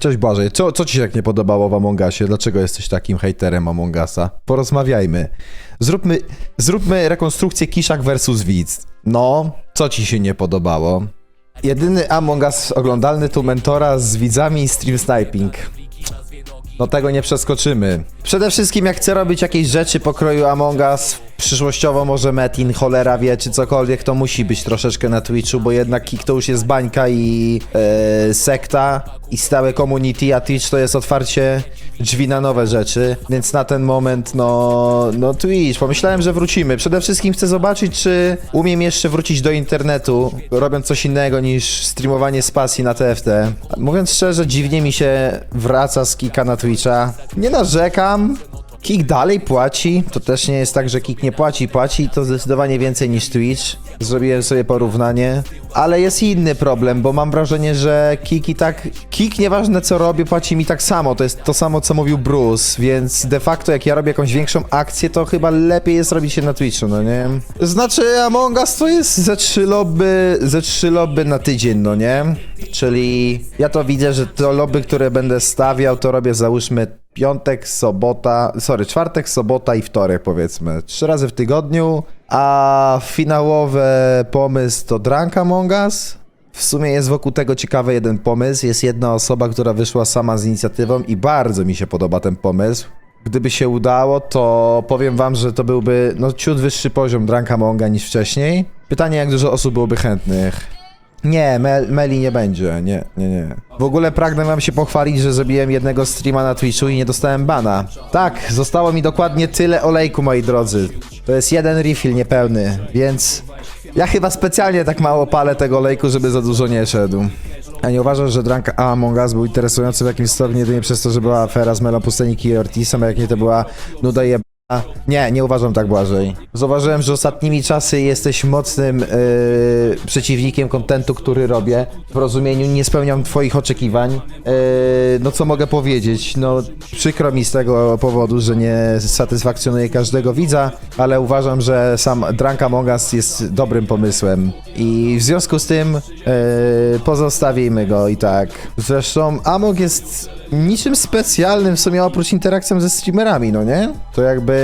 Cześć Błażej, co, co ci się tak nie podobało w Among Usie? Dlaczego jesteś takim hejterem Among Usa? Porozmawiajmy. Zróbmy, zróbmy rekonstrukcję Kiszak versus Widz. No, co ci się nie podobało? Jedyny Among Us oglądalny tu mentora z widzami stream sniping. No tego nie przeskoczymy. Przede wszystkim jak chcę robić jakieś rzeczy pokroju Among Us, przyszłościowo może Metin, cholera wie, czy cokolwiek, to musi być troszeczkę na Twitchu, bo jednak Kik to już jest bańka i e, sekta i stałe community, a Twitch to jest otwarcie drzwi na nowe rzeczy, więc na ten moment no, no Twitch, pomyślałem, że wrócimy. Przede wszystkim chcę zobaczyć, czy umiem jeszcze wrócić do internetu, robiąc coś innego niż streamowanie z pasji na TFT. Mówiąc szczerze, dziwnie mi się wraca z Kika na Twitcha. Nie narzekam, Kik dalej płaci. To też nie jest tak, że Kik nie płaci. Płaci to zdecydowanie więcej niż Twitch. Zrobiłem sobie porównanie. Ale jest inny problem, bo mam wrażenie, że Kik i tak. Kik, nieważne co robię, płaci mi tak samo. To jest to samo, co mówił Bruce. Więc de facto, jak ja robię jakąś większą akcję, to chyba lepiej jest robić się na Twitchu, no nie? Znaczy, Among Us to jest ze trzy lobby, ze trzy lobby na tydzień, no nie? Czyli ja to widzę, że to lobby, które będę stawiał, to robię załóżmy piątek, sobota, sorry, czwartek, sobota i wtorek powiedzmy. Trzy razy w tygodniu, a finałowy pomysł to Drunk Among Us. W sumie jest wokół tego ciekawy jeden pomysł. Jest jedna osoba, która wyszła sama z inicjatywą i bardzo mi się podoba ten pomysł. Gdyby się udało, to powiem wam, że to byłby no ciut wyższy poziom Drunk Amonga niż wcześniej. Pytanie, jak dużo osób byłoby chętnych. Nie, Mel, Meli nie będzie, nie, nie, nie. W ogóle pragnę wam się pochwalić, że zrobiłem jednego streama na Twitchu i nie dostałem bana. Tak, zostało mi dokładnie tyle olejku, moi drodzy. To jest jeden refill niepełny, więc ja chyba specjalnie tak mało palę tego olejku, żeby za dużo nie szedł. A nie uważasz, że Drunk Among Us był interesujący w jakimś stopniu jedynie przez to, że była afera z Melą Pustelniki i Ortisem, a jak nie to była nuda i a, nie, nie uważam tak Błażej. Zauważyłem, że ostatnimi czasy jesteś mocnym yy, przeciwnikiem kontentu, który robię. W rozumieniu nie spełniam twoich oczekiwań. Yy, no co mogę powiedzieć? No przykro mi z tego powodu, że nie satysfakcjonuję każdego widza, ale uważam, że sam Drunk Among Us jest dobrym pomysłem. I w związku z tym yy, pozostawimy go i tak. Zresztą Among jest niczym specjalnym w sumie oprócz interakcją ze streamerami, no nie? To jakby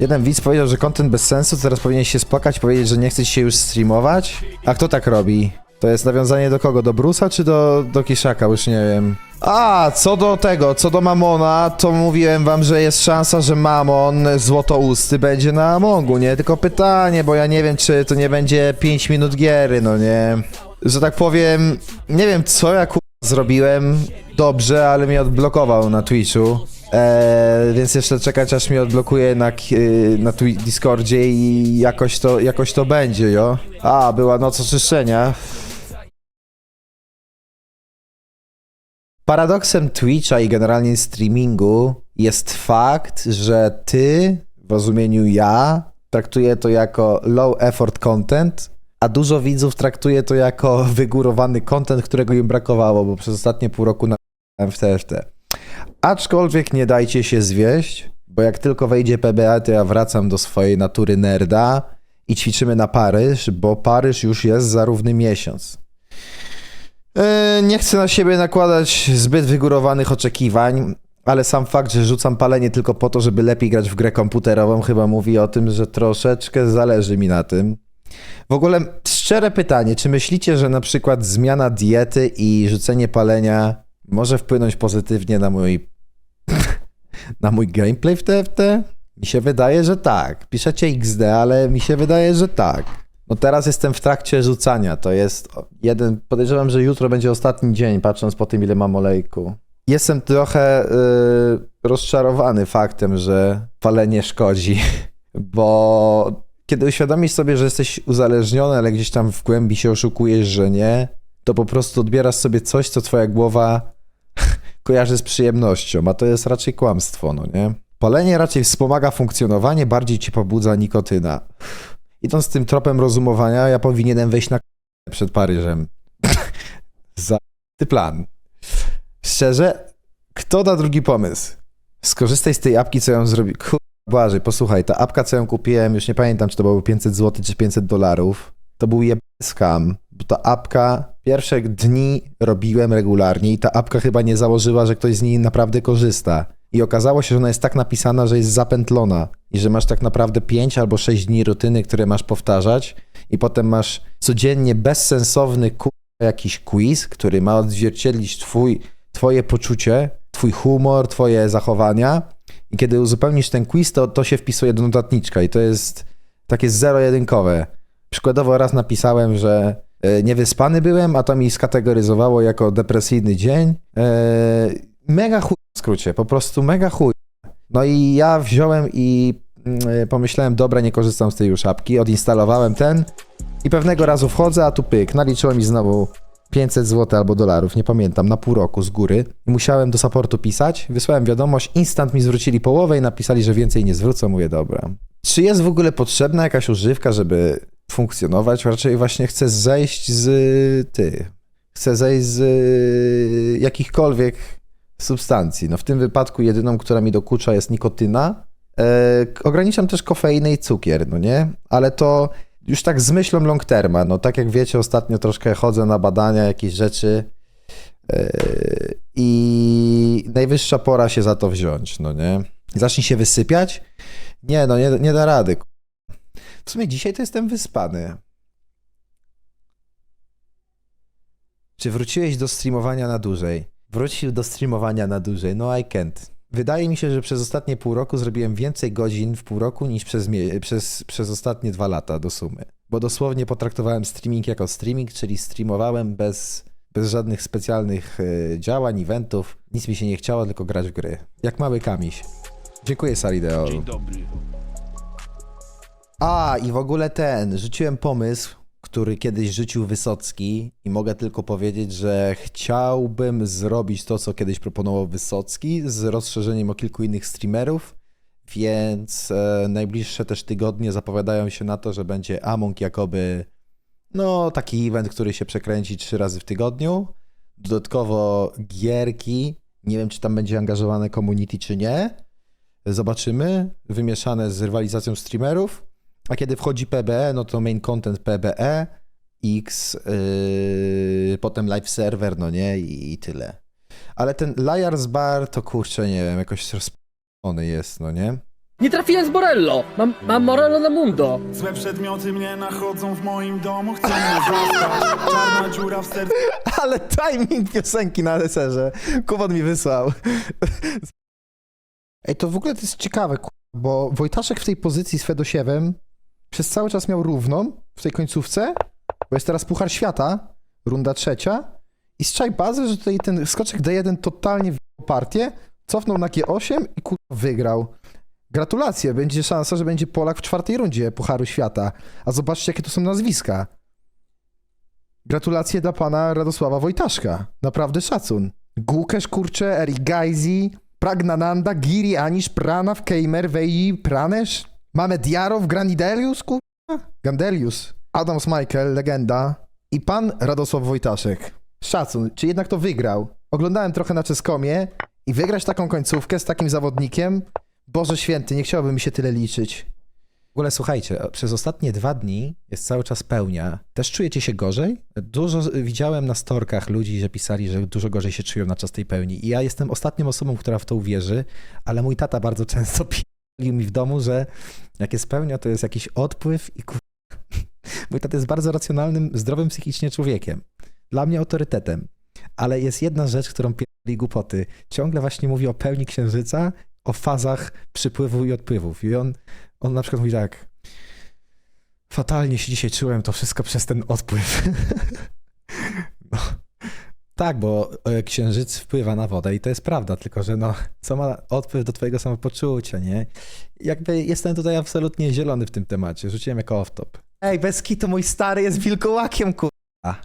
jeden widz powiedział, że content bez sensu, teraz powinien się spłakać, powiedzieć, że nie chce się już streamować. A kto tak robi? To jest nawiązanie do kogo? Do Brusa czy do, do Kiszaka? Już nie wiem. A, co do tego, co do Mamona, to mówiłem wam, że jest szansa, że Mamon złotousty będzie na Amongu, nie? Tylko pytanie, bo ja nie wiem, czy to nie będzie 5 minut giery, no nie? Że tak powiem, nie wiem co ja ku zrobiłem dobrze, ale mnie odblokował na Twitchu. Eee, więc jeszcze czekać aż mnie odblokuje na, yy, na Discordzie i jakoś to, jakoś to będzie, jo. A, była noc oczyszczenia. Paradoksem Twitcha i generalnie streamingu jest fakt, że ty, w rozumieniu ja, traktuję to jako low effort content, a dużo widzów traktuje to jako wygórowany content, którego im brakowało, bo przez ostatnie pół roku na w TFT. Aczkolwiek nie dajcie się zwieść, bo jak tylko wejdzie PBA, to ja wracam do swojej natury nerda i ćwiczymy na Paryż, bo Paryż już jest za równy miesiąc. Yy, nie chcę na siebie nakładać zbyt wygórowanych oczekiwań, ale sam fakt, że rzucam palenie tylko po to, żeby lepiej grać w grę komputerową, chyba mówi o tym, że troszeczkę zależy mi na tym. W ogóle szczere pytanie, czy myślicie, że na przykład zmiana diety i rzucenie palenia może wpłynąć pozytywnie na mój na mój gameplay w TFT? Mi się wydaje, że tak. Piszecie XD, ale mi się wydaje, że tak. No teraz jestem w trakcie rzucania. To jest jeden. Podejrzewam, że jutro będzie ostatni dzień, patrząc po tym, ile mam olejku. Jestem trochę yy, rozczarowany faktem, że palenie szkodzi, bo kiedy uświadomisz sobie, że jesteś uzależniony, ale gdzieś tam w głębi się oszukujesz, że nie, to po prostu odbierasz sobie coś, co twoja głowa kojarzy z przyjemnością, a to jest raczej kłamstwo, no nie? Palenie raczej wspomaga funkcjonowanie, bardziej ci pobudza nikotyna. Idąc tym tropem rozumowania, ja powinienem wejść na przed Paryżem. Za ty plan. Szczerze, kto da drugi pomysł? Skorzystaj z tej apki, co ją zrobi. Błażej, posłuchaj, ta apka, co ją kupiłem, już nie pamiętam, czy to było 500 zł, czy 500 dolarów. To był jeb... scam, bo ta apka pierwsze dni robiłem regularnie i ta apka chyba nie założyła, że ktoś z niej naprawdę korzysta. I okazało się, że ona jest tak napisana, że jest zapętlona i że masz tak naprawdę 5 albo 6 dni rutyny, które masz powtarzać i potem masz codziennie bezsensowny jakiś quiz, który ma odzwierciedlić twój, twoje poczucie, twój humor, twoje zachowania i kiedy uzupełnisz ten quiz, to, to się wpisuje do notatniczka i to jest takie zero-jedynkowe. Przykładowo raz napisałem, że niewyspany byłem, a to mi skategoryzowało jako depresyjny dzień. E, mega chuj w skrócie, po prostu mega chuj. No i ja wziąłem i mm, e, pomyślałem, dobra, nie korzystam z tej już apki, odinstalowałem ten i pewnego razu wchodzę, a tu pyk, naliczyło mi znowu 500 zł albo dolarów, nie pamiętam, na pół roku z góry. Musiałem do supportu pisać, wysłałem wiadomość, instant mi zwrócili połowę i napisali, że więcej nie zwrócą, mówię, dobra. Czy jest w ogóle potrzebna jakaś używka, żeby funkcjonować? Raczej właśnie chcę zejść z ty. Chcę zejść z y, jakichkolwiek substancji. No w tym wypadku jedyną, która mi dokucza jest nikotyna. E, ograniczam też kofeinę i cukier, no nie? Ale to już tak z myślą long terma. No tak jak wiecie, ostatnio troszkę chodzę na badania, jakieś rzeczy e, i najwyższa pora się za to wziąć, no nie? Zacznij się wysypiać? Nie, no nie, nie da rady. W sumie dzisiaj to jestem wyspany. Czy wróciłeś do streamowania na dłużej? Wrócił do streamowania na dłużej. No I can't. Wydaje mi się, że przez ostatnie pół roku zrobiłem więcej godzin w pół roku niż przez, przez, przez ostatnie dwa lata do sumy. Bo dosłownie potraktowałem streaming jako streaming, czyli streamowałem bez, bez żadnych specjalnych e, działań, eventów. Nic mi się nie chciało, tylko grać w gry. Jak mały kamiś. Dziękuję, Salideolu. Dzień dobry. A, i w ogóle ten, rzuciłem pomysł, który kiedyś rzucił Wysocki i mogę tylko powiedzieć, że chciałbym zrobić to, co kiedyś proponował Wysocki z rozszerzeniem o kilku innych streamerów, więc e, najbliższe też tygodnie zapowiadają się na to, że będzie Among jakoby no taki event, który się przekręci trzy razy w tygodniu. Dodatkowo gierki, nie wiem czy tam będzie angażowane community czy nie, zobaczymy, wymieszane z rywalizacją streamerów. A kiedy wchodzi PBE, no to main content PBE, X, yy, potem live server, no nie, i, i tyle. Ale ten Liars Bar to kurczę, nie wiem, jakoś rozpony jest, no nie? Nie trafiłem z Morello! Mam, mam Morello na mundo! Złe przedmioty mnie nachodzą w moim domu, chcą mnie zostać. Czarna dziura w sercu. Ale timing piosenki na deserze. Kuban mi wysłał. Ej, to w ogóle to jest ciekawe, ku- bo Wojtaszek w tej pozycji z Fedosiewem przez cały czas miał równą w tej końcówce, bo jest teraz Puchar Świata, runda trzecia i z czaj bazy, że tutaj ten skoczek D1 totalnie w partię, cofnął na G8 i kurwa wygrał. Gratulacje, będzie szansa, że będzie Polak w czwartej rundzie Pucharu Świata. A zobaczcie, jakie to są nazwiska. Gratulacje dla pana Radosława Wojtaszka. Naprawdę szacun. Gukesz, kurcze, Eri Gajzi, Pragnananda, Giri, Anisz, Pranav, Keimer, Veji, Pranesz, mamy Diarow, Granidelius, kurwa, Gandelius, Adams Michael, legenda i pan Radosław Wojtaszek. Szacun, czy jednak to wygrał? Oglądałem trochę na Czeskomie i wygrać taką końcówkę z takim zawodnikiem? Boże święty, nie chciałoby mi się tyle liczyć. W ogóle słuchajcie, przez ostatnie dwa dni jest cały czas pełnia. Też czujecie się gorzej? Dużo widziałem na storkach ludzi, że pisali, że dużo gorzej się czują na czas tej pełni. I ja jestem ostatnią osobą, która w to uwierzy, ale mój tata bardzo często pił mi w domu, że jak jest pełnia, to jest jakiś odpływ i kur... Mój tata jest bardzo racjonalnym, zdrowym psychicznie człowiekiem. Dla mnie autorytetem. Ale jest jedna rzecz, którą pierdoli głupoty. Ciągle właśnie mówi o pełni księżyca, o fazach przypływu i odpływów. I on on na przykład mówi tak. Fatalnie się dzisiaj czułem, to wszystko przez ten odpływ. no. Tak, bo e, księżyc wpływa na wodę i to jest prawda, tylko że no, co ma odpływ do twojego samopoczucia, nie? Jakby jestem tutaj absolutnie zielony w tym temacie, rzuciłem jako off-top. Ej, bez kitu mój stary jest wilkołakiem, kurwa.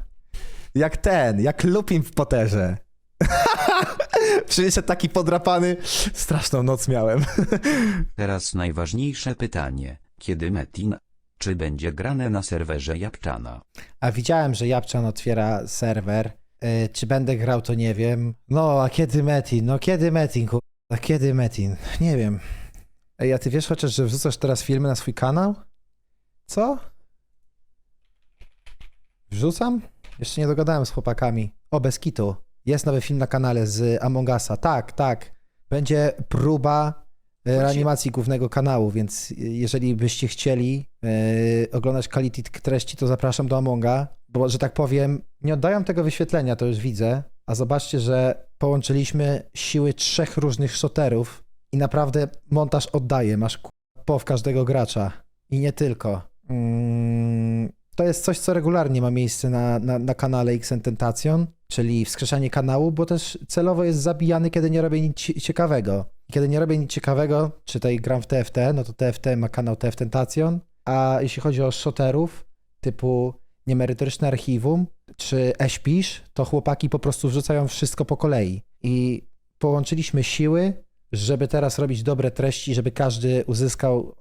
Jak ten, jak Lupin w Potterze. Przyszedł taki podrapany, straszną noc miałem. Teraz najważniejsze pytanie. Kiedy Metin? Czy będzie grane na serwerze Japczana? A widziałem, że Japczan otwiera serwer. Yy, czy będę grał, to nie wiem. No, a kiedy Metin? No, kiedy Metin? ku- A kiedy Metin? Nie wiem. Ej, a ty wiesz chociaż, że wrzucasz teraz filmy na swój kanał? Co? Wrzucam? Jeszcze nie dogadałem z chłopakami. O, bez kitu. Jest nowy film na kanale z Among Usa. Tak, tak. Będzie próba e, reanimacji głównego kanału, więc jeżeli byście chcieli e, oglądać quality treści, to zapraszam do Amonga, bo, że tak powiem, nie oddają tego wyświetlenia, to już widzę, a zobaczcie, że połączyliśmy siły trzech różnych shoterów i naprawdę montaż oddaje. Masz ku- pow każdego gracza i nie tylko. Mm, to jest coś, co regularnie ma miejsce na, na, na kanale XN Tentation, czyli wskrzeszanie kanału, bo też celowo jest zabijany, kiedy nie robię nic cie- ciekawego. Kiedy nie robię nic ciekawego, czy tutaj gram w TFT, no to TFT ma kanał TF Tentation, a jeśli chodzi o shoterów typu niemerytoryczne archiwum czy Eśpisz, to chłopaki po prostu wrzucają wszystko po kolei. I połączyliśmy siły, żeby teraz robić dobre treści, żeby każdy uzyskał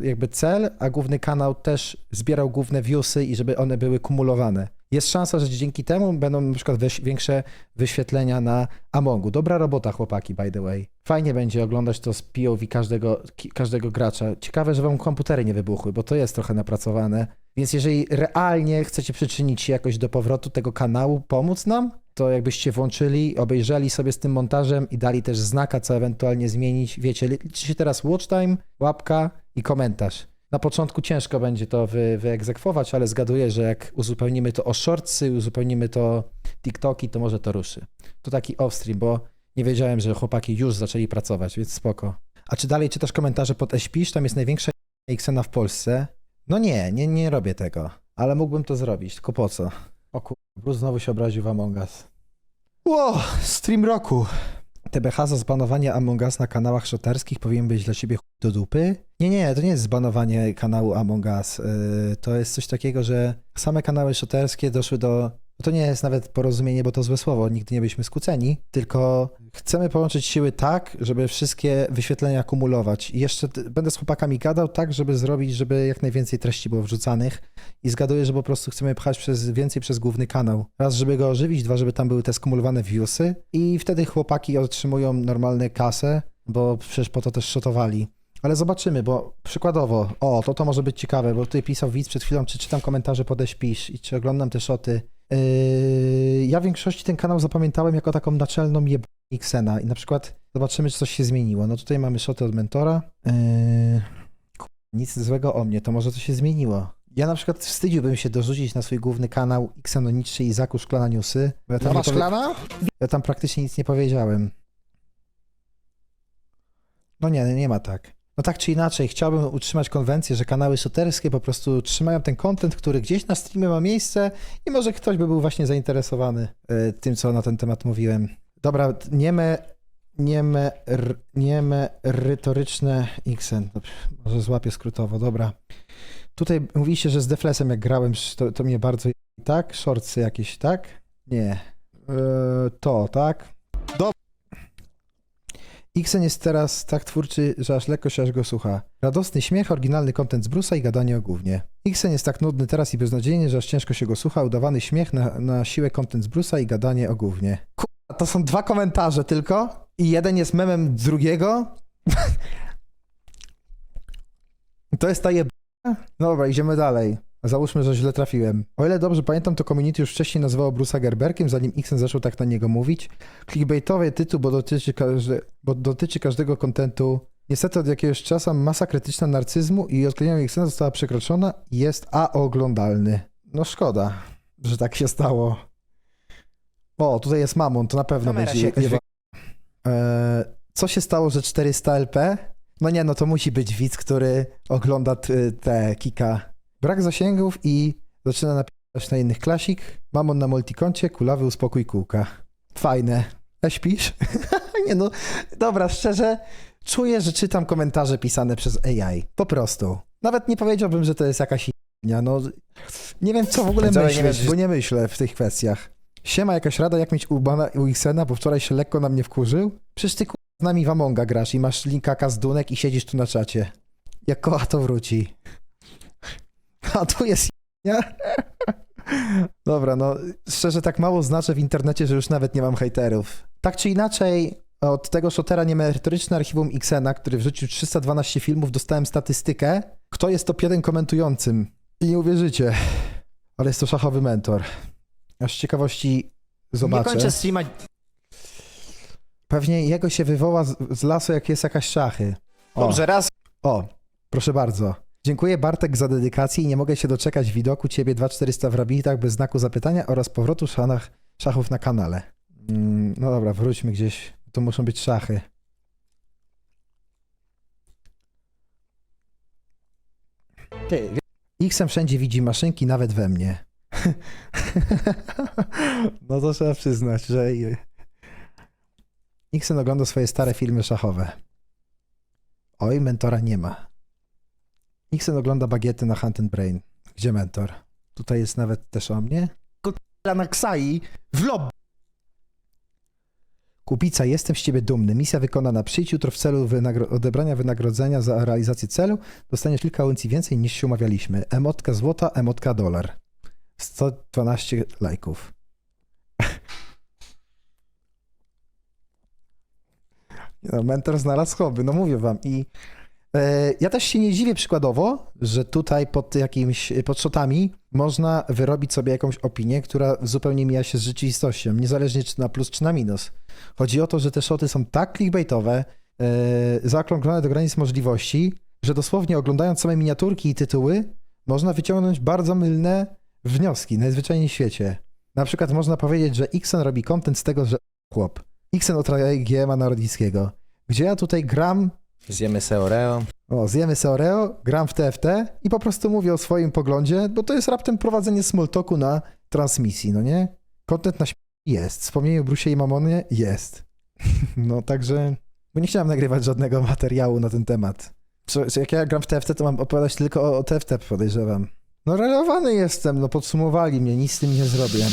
jakby cel, a główny kanał też zbierał główne viewsy i żeby one były kumulowane. Jest szansa, że dzięki temu będą na przykład większe wyświetlenia na Amongu. Dobra robota, chłopaki, by the way. Fajnie będzie oglądać to z POV każdego, każdego gracza. Ciekawe, że wam komputery nie wybuchły, bo to jest trochę napracowane. Więc jeżeli realnie chcecie przyczynić się jakoś do powrotu tego kanału, pomóc nam, to jakbyście włączyli, obejrzeli sobie z tym montażem i dali też znaka, co ewentualnie zmienić. Wiecie, liczy się teraz watch time, łapka i komentarz. Na początku ciężko będzie to wy, wyegzekwować, ale zgaduję, że jak uzupełnimy to o shortsy, uzupełnimy to TikToki, to może to ruszy. To taki off-stream, bo nie wiedziałem, że chłopaki już zaczęli pracować, więc spoko. A czy dalej czytasz komentarze pod Eśpisz? Tam jest największa Xena w Polsce. No nie, nie, nie robię tego. Ale mógłbym to zrobić, tylko po co? O kur... Znowu się obraził w Among Us. Ło, stream roku. TBH za zbanowanie Among Us na kanałach szoterskich powinien być dla ciebie chuj do dupy? Nie, nie, to nie jest zbanowanie kanału Among Us. Yy, to jest coś takiego, że same kanały szoterskie doszły do... To nie jest nawet porozumienie, bo to złe słowo, nigdy nie byliśmy skłóceni, tylko chcemy połączyć siły tak, żeby wszystkie wyświetlenia kumulować. I jeszcze będę z chłopakami gadał tak, żeby zrobić, żeby jak najwięcej treści było wrzucanych i zgaduję, że po prostu chcemy pchać przez, więcej przez główny kanał. Raz, żeby go ożywić, dwa, żeby tam były te skumulowane viewsy i wtedy chłopaki otrzymują normalne kasę, bo przecież po to też shotowali. Ale zobaczymy, bo przykładowo, o, to to może być ciekawe, bo tutaj pisał widz przed chwilą, czy czytam komentarze pod i czy oglądam te szoty. Yy, ja w większości ten kanał zapamiętałem jako taką naczelną jeb... Xena i na przykład zobaczymy, czy coś się zmieniło. No tutaj mamy szoty od mentora. Yy, nic złego o mnie, to może coś się zmieniło. Ja na przykład wstydziłbym się dorzucić na swój główny kanał Xenoniczny i Zaku Szklana Newsy. Bo ja tam nie powie- Ja tam praktycznie nic nie powiedziałem. No nie, nie ma tak. No tak czy inaczej, chciałbym utrzymać konwencję, że kanały szoterskie po prostu trzymają ten content, który gdzieś na streamie ma miejsce i może ktoś by był właśnie zainteresowany e, tym, co na ten temat mówiłem. Dobra, nieme, nieme, r, nieme rytoryczne xen. Dobrze, może złapię skrótowo, dobra. Tutaj mówiliście, że z Deflesem jak grałem, to, to mnie bardzo... Tak? Shortsy jakieś, tak? Nie. E, to, tak? Xen jest teraz tak twórczy, że aż lekko się aż go słucha. Radosny śmiech, oryginalny kontent z Brusa i gadanie o gównie. Xen jest tak nudny teraz i beznadziejny, że aż ciężko się go słucha. Udawany śmiech na, na siłę kontent z Brusa i gadanie o gównie. Kurwa, to są dwa komentarze tylko i jeden jest memem drugiego. to jest ta jeb... Dobra, idziemy dalej. Załóżmy, że źle trafiłem. O ile dobrze pamiętam, to community już wcześniej nazywało Bruce'a Gerberkiem, zanim Xen zaczął tak na niego mówić. Clickbaitowy tytuł, bo dotyczy, każde, bo dotyczy każdego kontentu. Niestety od jakiegoś czasu masa krytyczna narcyzmu i odklejenia Xena została przekroczona i jest aoglądalny. No szkoda, że tak się stało. O, tutaj jest Mamon, to na pewno Kamera będzie... się Ewa- Eee, co się stało, że 400 LP? No nie, no to musi być widz, który ogląda te kika. Brak zasięgów i zaczyna napisać na innych klasik. Mamon na multikoncie, kulawy uspokój kółka. Fajne. A śpisz? nie no, dobra, szczerze, czuję, że czytam komentarze pisane przez AI. Po prostu. Nawet nie powiedziałbym, że to jest jakaś ja, no nie wiem co w ogóle nie myśleć, wiem, bo nie myślę w tych kwestiach. Siema, jakaś rada, jak mieć Ubana i Uixena, bo wczoraj się lekko na mnie wkurzył? Przecież ty z nami w Amonga grasz i masz linka z Dunek i siedzisz tu na czacie. Jak kocha to wróci. A tu jest ja. Dobra, no szczerze tak mało znaczę w internecie, że już nawet nie mam hejterów. Tak czy inaczej, od tego shotera niemerytoryczne archiwum Xena, który wrzucił 312 filmów, dostałem statystykę, kto jest top 1 komentującym. I nie uwierzycie. Ale jest to szachowy mentor. Aż z ciekawości zobaczę. Nie kończę streama. Pewnie jego się wywoła z, z lasu, jak jest jakaś szachy. O, Dobrze, raz. o, proszę bardzo. Dziękuję Bartek za dedykację i nie mogę się doczekać widoku ciebie 2400 w rabitach bez znaku zapytania oraz powrotu szanach, szachów na kanale. Mm, no dobra, wróćmy gdzieś. To muszą być szachy. Ty, Xem wszędzie widzi maszynki, nawet we mnie. no to trzeba przyznać, że Xem ogląda swoje stare filmy szachowe. Oj, mentora nie ma. Xem ogląda bagiety na Hunt and Brain. Gdzie mentor? Tutaj jest nawet też o mnie. Na Ksai w lob. Kupica, jestem z ciebie dumny. Misja wykonana. Przyjdź jutro w celu wynagro- odebrania wynagrodzenia za realizację celu. Dostaniesz kilka uncji więcej niż się umawialiśmy. Emotka złota, emotka dolar. 112 lajków. No, mentor znalazł hobby, no mówię wam. I ja też się nie dziwię przykładowo, że tutaj pod jakimiś, pod shotami można wyrobić sobie jakąś opinię, która zupełnie mija się z rzeczywistością, niezależnie czy na plus, czy na minus. Chodzi o to, że te shoty są tak clickbaitowe, e, zaokrąglone do granic możliwości, że dosłownie oglądając same miniaturki i tytuły, można wyciągnąć bardzo mylne wnioski, najzwyczajniej w świecie. Na przykład można powiedzieć, że Xen robi content z tego, że chłop. Xen otraja GMA Narodickiego. Gdzie ja tutaj gram, Zjemy se Oreo. o, zjemy se Oreo, gram w TFT i po prostu mówię o swoim poglądzie, bo to jest raptem prowadzenie smalltalku na transmisji, no nie? Content na jest. Wspomnienie o Brusie i Mamonie jest. no także, bo nie chciałem nagrywać żadnego materiału na ten temat. Jak ja gram w TFT, to mam opowiadać tylko o, o TFT, podejrzewam. No relowany jestem, no podsumowali mnie, nic z tym nie zrobię.